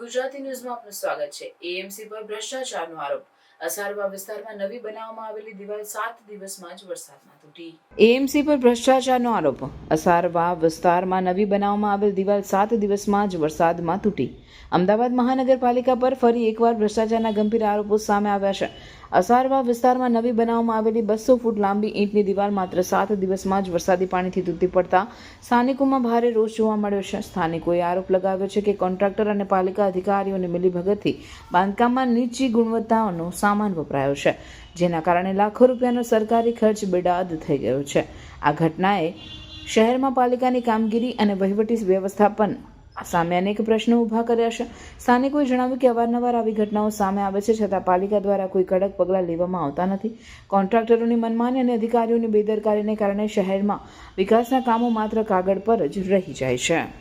ગુજરાતી ન્યૂઝમાં આપનું સ્વાગત છે. એએમસી પર ભ્રષ્ટાચારનો આરોપ. અસારવા વિસ્તારમાં નવી બનાવવામાં આવેલી દિવાલ સાત દિવસમાં જ વરસાદમાં તૂટી. એએમસી પર ભ્રષ્ટાચારનો આરોપ. અસારવા વિસ્તારમાં નવી બનાવવામાં આવેલ દિવાલ સાત દિવસમાં જ વરસાદમાં તૂટી. અમદાવાદ મહાનગરપાલિકા પર ફરી એકવાર ભ્રષ્ટાચારના ગંભીર આરોપો સામે આવ્યા છે. અસારવા વિસ્તારમાં નવી બનાવવામાં આવેલી બસો ફૂટ લાંબી ઈંટની દિવાલ માત્ર સાત દિવસમાં જ વરસાદી પાણીથી તૂટી પડતા સ્થાનિકોમાં ભારે રોષ જોવા મળ્યો છે. સ્થાનિકોએ આરોપ લગાવ્યો છે કે કોન્ટ્રાક્ટર અને પાલિકા અધિકારીઓની મિલીભગતથી બાંધકામમાં નીચી ગુણવત્તાનો સામાન વપરાયો છે, જેના કારણે લાખો રૂપિયાનો સરકારી ખર્ચ બેડાદ થઈ ગયો છે. આ ઘટનાએ શહેરમાં પાલિકાની કામગીરી અને વહીવટી વ્યવસ્થાપન સામે અનેક પ્રશ્નો ઊભા કર્યા છે. સ્થાનિકોએ જણાવ્યું કે અવારનવાર આવી ઘટનાઓ સામે આવે છે છતાં પાલિકા દ્વારા કોઈ કડક પગલાં લેવામાં આવતા નથી. કોન્ટ્રાક્ટરોની મનમાની અને અધિકારીઓની બેદરકારીને કારણે શહેરમાં વિકાસના કામો માત્ર કાગળ પર જ રહી જાય છે.